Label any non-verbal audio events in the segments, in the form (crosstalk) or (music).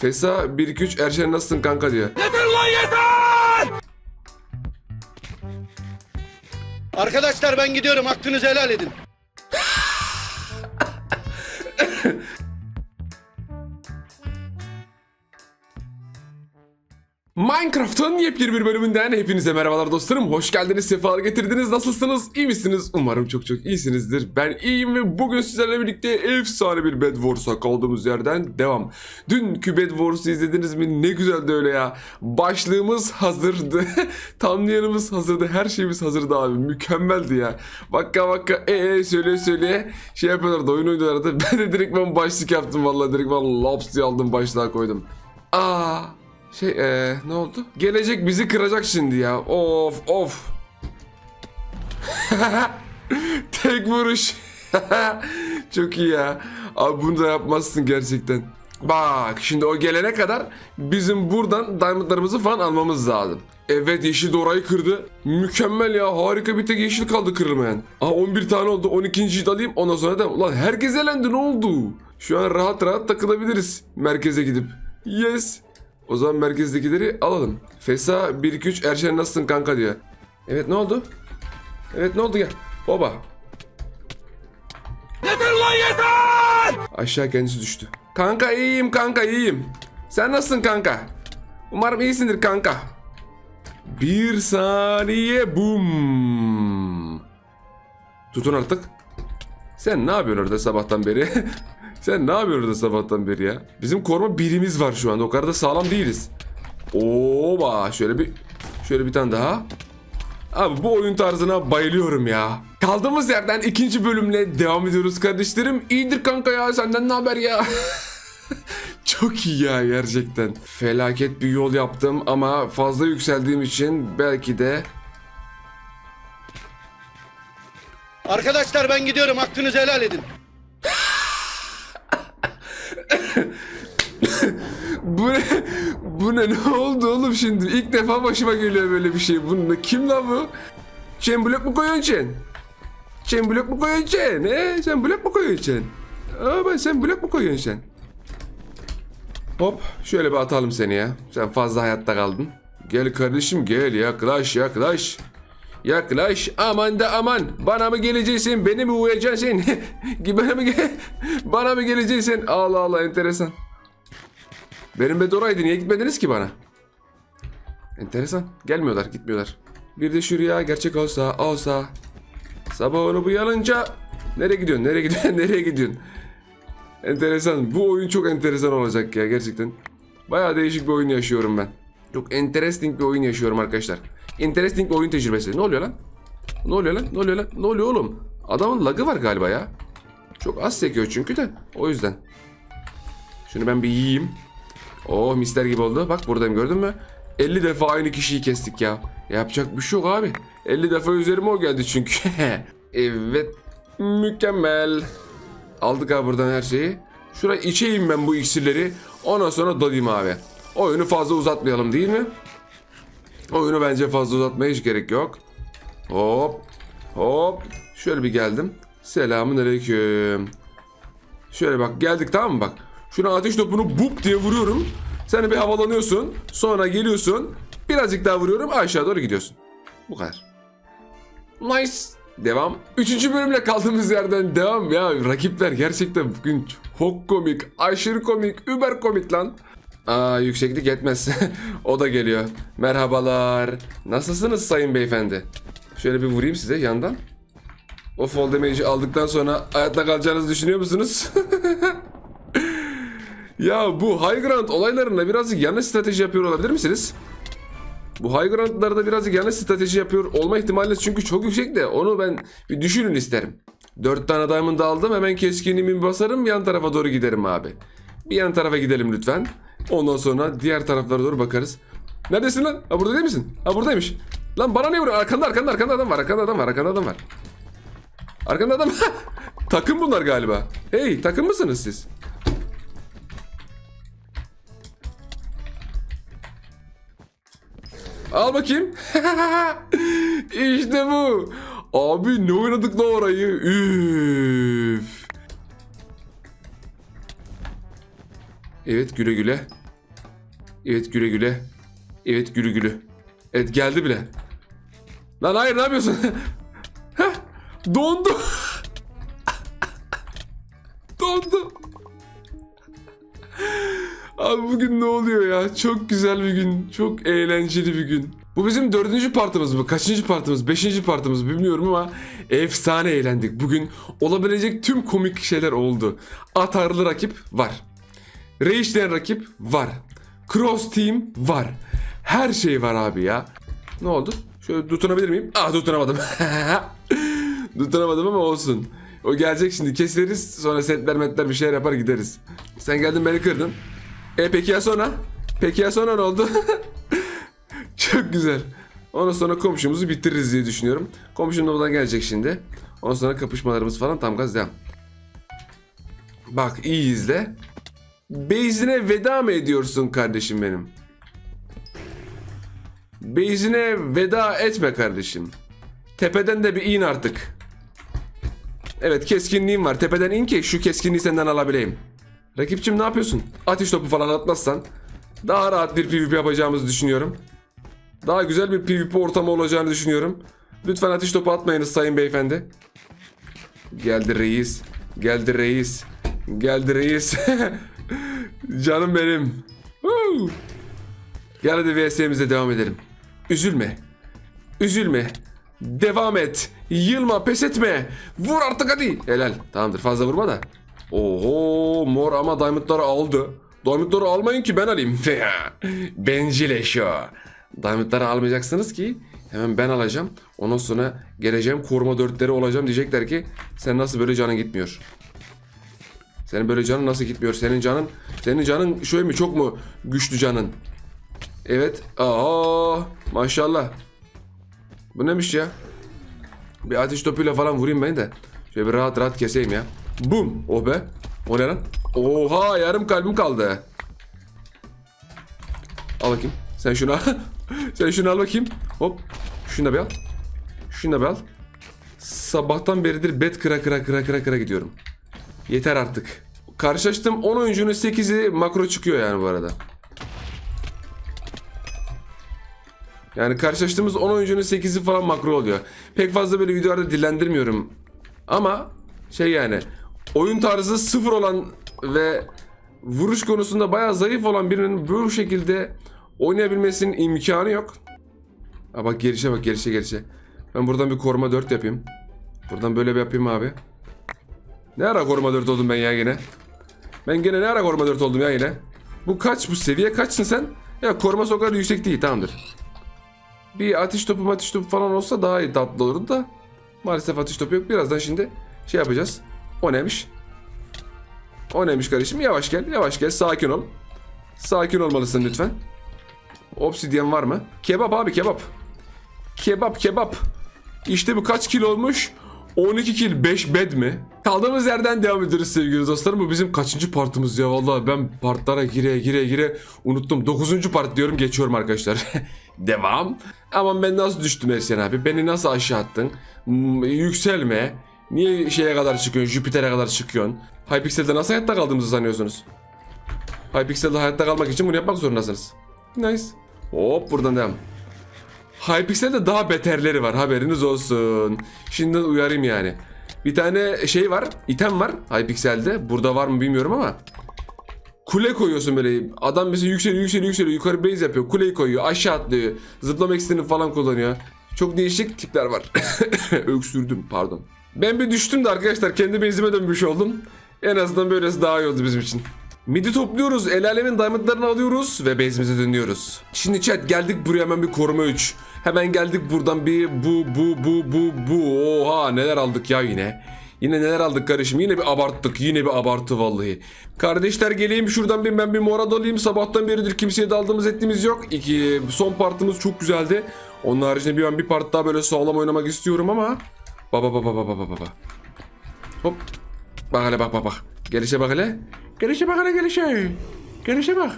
Fesa 1-2-3 Erşen nasılsın kanka diyor. Arkadaşlar ben gidiyorum hakkınızı helal edin. Minecraft'ın yepyeni bir bölümünden hepinize merhabalar dostlarım. Hoş geldiniz, sefalar getirdiniz. Nasılsınız? İyi misiniz? Umarım çok çok iyisinizdir. Ben iyiyim ve bugün sizlerle birlikte efsane bir Bed Wars'a kaldığımız yerden devam. Dünkü Bed Wars'u izlediniz mi? Ne güzeldi öyle ya. Başlığımız hazırdı. (laughs) Thumbnail'ımız hazırdı. Her şeyimiz hazırdı abi. Mükemmeldi ya. Vakka vakka e e söyle söyle şey yapıyorlardı oyun oynuyorlardı. (laughs) Ben de direkt ben başlık yaptım vallahi direkt ben laps diye aldım başlığa koydum. Aa şey eee ne oldu? Gelecek bizi kıracak şimdi ya. Of of. (laughs) Tek vuruş. (laughs) Çok iyi ya. Abi bunu da yapmazsın gerçekten. Bak şimdi o gelene kadar bizim buradan diamondlarımızı falan almamız lazım. Evet yeşil orayı kırdı. Mükemmel ya harika bir tek yeşil kaldı kırılmayan. Aa 11 tane oldu 12.yi de alayım ondan sonra da ulan herkes elendi ne oldu? Şu an rahat rahat takılabiliriz merkeze gidip. Yes. O zaman merkezdekileri alalım. Fesa 1-2-3 Erşen nasılsın kanka diyor. Evet ne oldu? Evet ne oldu gel. Baba. Aşağı kendisi düştü. Kanka iyiyim kanka iyiyim. Sen nasılsın kanka? Umarım iyisindir kanka. Bir saniye bum. Tutun artık. Sen ne yapıyorsun orada sabahtan beri? (laughs) Sen ne yapıyorsun sabahtan beri ya? Bizim koruma birimiz var şu anda. O kadar da sağlam değiliz. Oba şöyle bir şöyle bir tane daha. Abi bu oyun tarzına bayılıyorum ya. Kaldığımız yerden ikinci bölümle devam ediyoruz kardeşlerim. İyidir kanka ya senden ne haber ya? (laughs) Çok iyi ya gerçekten. Felaket bir yol yaptım ama fazla yükseldiğim için belki de Arkadaşlar ben gidiyorum hakkınızı helal edin. Bu ne? Bu ne? Ne oldu oğlum şimdi? İlk defa başıma geliyor böyle bir şey. Bu ne? Kim lan bu? Sen blok mu koyuyorsun sen? Sen blok mu koyuyorsun sen? He? Sen blok mu koyuyorsun sen? Ben sen blok mu koyuyorsun sen? Hop şöyle bir atalım seni ya. Sen fazla hayatta kaldın. Gel kardeşim gel yaklaş yaklaş. Yaklaş aman da aman. Bana mı geleceksin? Beni mi uyacaksın? (laughs) Bana mı, ge- bana mı geleceksin? Allah Allah enteresan. Benim bed oraydı. Niye gitmediniz ki bana? Enteresan. Gelmiyorlar, gitmiyorlar. Bir de şuraya gerçek olsa, olsa. Sabah onu uyanınca... Nereye gidiyorsun, nereye gidiyorsun, (laughs) nereye gidiyorsun? Enteresan. Bu oyun çok enteresan olacak ya gerçekten. Bayağı değişik bir oyun yaşıyorum ben. Çok interesting bir oyun yaşıyorum arkadaşlar. Interesting oyun tecrübesi. Ne oluyor lan? Ne oluyor lan? Ne oluyor lan? Ne oluyor oğlum? Adamın lagı var galiba ya. Çok az sekiyor çünkü de. O yüzden. Şunu ben bir yiyeyim. Oh mister gibi oldu. Bak buradayım gördün mü? 50 defa aynı kişiyi kestik ya. Yapacak bir şey yok abi. 50 defa üzerime o geldi çünkü. (laughs) evet. Mükemmel. Aldık abi buradan her şeyi. Şuraya içeyim ben bu iksirleri. Ondan sonra dalayım abi. Oyunu fazla uzatmayalım değil mi? Oyunu bence fazla uzatmaya hiç gerek yok. Hop. Hop. Şöyle bir geldim. Selamun aleyküm. Şöyle bak geldik tamam mı bak. Şuna ateş topunu bup diye vuruyorum. Sen bir havalanıyorsun. Sonra geliyorsun. Birazcık daha vuruyorum aşağı doğru gidiyorsun. Bu kadar. Nice. Devam. Üçüncü bölümle kaldığımız yerden devam ya. Rakipler gerçekten bugün çok komik. Aşırı komik. Über komik lan. Aa yükseklik yetmez. (laughs) o da geliyor. Merhabalar. Nasılsınız sayın beyefendi? Şöyle bir vurayım size yandan. O fall damage'i aldıktan sonra hayatta kalacağınızı düşünüyor musunuz? (laughs) ya bu high ground olaylarında birazcık yanlış strateji yapıyor olabilir misiniz? Bu high groundlarda birazcık yanlış strateji yapıyor olma ihtimaliniz çünkü çok yüksek de onu ben bir düşünün isterim. 4 tane diamond aldım hemen keskinliğimi basarım yan tarafa doğru giderim abi. Bir yan tarafa gidelim lütfen. Ondan sonra diğer taraflara doğru bakarız. Neredesin lan? Ha burada değil misin? Ha buradaymış. Lan bana ne vuruyor? Arkanda arkanda arkanda adam var. Arkanda adam var. Arkanda adam var. Arkanda adam. (laughs) takım bunlar galiba. Hey takım mısınız siz? Al bakayım. (laughs) işte bu. Abi ne oynadık la orayı? Üf. Evet güle güle. Evet güle güle. Evet gülü gülü. Evet geldi bile. Lan hayır ne yapıyorsun? (laughs) Dondu. (laughs) Dondu. Abi bugün ne oluyor ya? Çok güzel bir gün. Çok eğlenceli bir gün. Bu bizim dördüncü partımız mı? Kaçıncı partımız? Beşinci partımız bilmiyorum ama efsane eğlendik. Bugün olabilecek tüm komik şeyler oldu. Atarlı rakip var. Reisleyen rakip var. Cross team var. Her şey var abi ya. Ne oldu? Şöyle tutunabilir miyim? Ah tutunamadım. (laughs) tutunamadım ama olsun. O gelecek şimdi keseriz. Sonra setler metler bir şeyler yapar gideriz. Sen geldin beni kırdın. E peki ya sonra? Peki ya sonra ne oldu? (laughs) Çok güzel. Ondan sonra komşumuzu bitiririz diye düşünüyorum. Komşum da buradan gelecek şimdi. Ondan sonra kapışmalarımız falan tam gaz devam. Bak iyi izle. Beyzine veda mı ediyorsun kardeşim benim? Beyzine veda etme kardeşim. Tepeden de bir in artık. Evet keskinliğim var. Tepeden in ki şu keskinliği senden alabileyim. Rakipçim ne yapıyorsun? Ateş topu falan atmazsan daha rahat bir PvP yapacağımızı düşünüyorum. Daha güzel bir PvP ortamı olacağını düşünüyorum. Lütfen ateş topu atmayınız sayın beyefendi. Geldi reis. Geldi reis. Geldi reis. (laughs) Canım benim. Woo! Gel hadi VS'mize devam edelim. Üzülme. Üzülme. Devam et. Yılma, pes etme. Vur artık hadi. Helal. Tamamdır fazla vurma da. Oho mor ama diamondları aldı. Diamondları almayın ki ben alayım. (laughs) Bencil eşo. Diamondları almayacaksınız ki hemen ben alacağım. Ondan sonra geleceğim koruma dörtleri olacağım. Diyecekler ki sen nasıl böyle canın gitmiyor. Senin böyle canın nasıl gitmiyor? Senin canın senin canın şöyle mi çok mu güçlü canın? Evet. Aa maşallah. Bu neymiş ya? Bir ateş topuyla falan vurayım ben de. Şöyle bir rahat rahat keseyim ya. Bum. Oh be. O ne lan? Oha yarım kalbim kaldı. Al bakayım. Sen şunu al. (laughs) Sen şunu al bakayım. Hop. Şunu da bir al. Şunu da bir al. Sabahtan beridir bet kıra kıra kıra kıra kıra gidiyorum. Yeter artık. Karşılaştığım 10 oyuncunun 8'i makro çıkıyor yani bu arada. Yani karşılaştığımız 10 oyuncunun 8'i falan makro oluyor. Pek fazla böyle videolarda dillendirmiyorum. Ama şey yani oyun tarzı sıfır olan ve vuruş konusunda bayağı zayıf olan birinin bu şekilde oynayabilmesinin imkanı yok. Ha bak gelişe bak gelişe gelişe. Ben buradan bir koruma 4 yapayım. Buradan böyle bir yapayım abi. Ne ara koruma 4 oldum ben ya yine? Ben gene ne ara koruma 4 oldum ya yine? Bu kaç bu seviye kaçsın sen? Ya koruma o kadar yüksek değil tamamdır. Bir ateş topu ateş topu falan olsa daha iyi tatlı olurdu da. Maalesef ateş topu yok. Birazdan şimdi şey yapacağız. O neymiş? O neymiş kardeşim? Yavaş gel, yavaş gel. Sakin ol. Sakin olmalısın lütfen. Obsidyen var mı? Kebap abi kebap. Kebap kebap. İşte bu kaç kilo olmuş? 12 kil 5 bed mi? Kaldığımız yerden devam ediyoruz sevgili dostlarım. Bu bizim kaçıncı partımız ya? Vallahi ben partlara gire gire gire unuttum. 9. part diyorum geçiyorum arkadaşlar. (laughs) devam. Aman ben nasıl düştüm Ersen abi? Beni nasıl aşağı attın? Hmm, yükselme. Niye şeye kadar çıkıyorsun? Jüpiter'e kadar çıkıyorsun? Hypixel'de nasıl hayatta kaldığımızı sanıyorsunuz? Hypixel'de hayatta kalmak için bunu yapmak zorundasınız. Nice. Hop buradan devam. Hypixel'de daha beterleri var haberiniz olsun. Şimdiden uyarayım yani. Bir tane şey var, item var Hypixel'de. Burada var mı bilmiyorum ama. Kule koyuyorsun böyle. Adam mesela yükseliyor, yükseliyor, yükseliyor. Yukarı base yapıyor. Kuleyi koyuyor, aşağı atlıyor. Zıplama ekstrini falan kullanıyor. Çok değişik tipler var. (coughs) Öksürdüm pardon. Ben bir düştüm de arkadaşlar kendi base'ime dönmüş oldum. En azından böylesi daha iyi oldu bizim için. Midi topluyoruz, el alemin diamondlarını alıyoruz ve base'imize dönüyoruz. Şimdi chat geldik buraya hemen bir koruma 3. Hemen geldik buradan bir bu bu bu bu bu. Oha neler aldık ya yine. Yine neler aldık kardeşim yine bir abarttık yine bir abartı vallahi. Kardeşler geleyim şuradan bir ben bir mora dalayım sabahtan beridir kimseye daldığımız ettiğimiz yok. İki son partımız çok güzeldi. Onun haricinde bir ben bir part daha böyle sağlam oynamak istiyorum ama. Baba baba baba baba baba. Hop. Bak hele bak bak bak. Gelişe bak hele. Gelişe bak hele gelişe. Gelişe bak.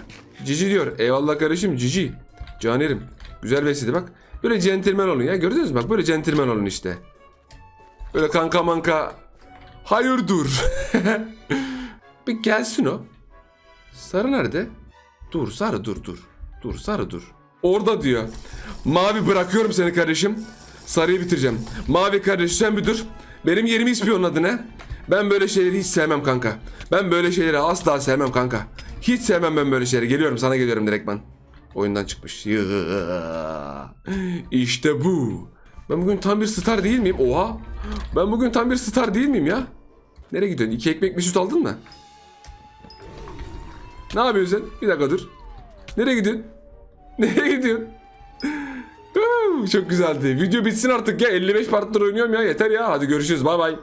Cici diyor. Eyvallah kardeşim cici. Canerim. Güzel besiydi bak. Böyle centilmen olun ya. Gördünüz mü bak böyle centilmen olun işte. Böyle kanka manka. Hayır dur. (laughs) bir gelsin o. Sarı nerede? Dur sarı dur dur. Dur sarı dur. Orada diyor. Mavi bırakıyorum seni kardeşim. Sarıyı bitireceğim. Mavi kardeş sen bir dur. Benim yerimi ispiyonladı ne? Ben böyle şeyleri hiç sevmem kanka. Ben böyle şeyleri asla sevmem kanka. Hiç sevmem ben böyle şeyleri. Geliyorum sana geliyorum direktman. Oyundan çıkmış. İşte bu. Ben bugün tam bir star değil miyim? Oha. Ben bugün tam bir star değil miyim ya? Nereye gidiyorsun? İki ekmek bir süt aldın mı? Ne yapıyorsun sen? Bir dakika dur. Nereye gidiyorsun? (laughs) Nereye gidiyorsun? Çok güzeldi. Video bitsin artık ya. 55 partner oynuyorum ya. Yeter ya. Hadi görüşürüz. Bay bay.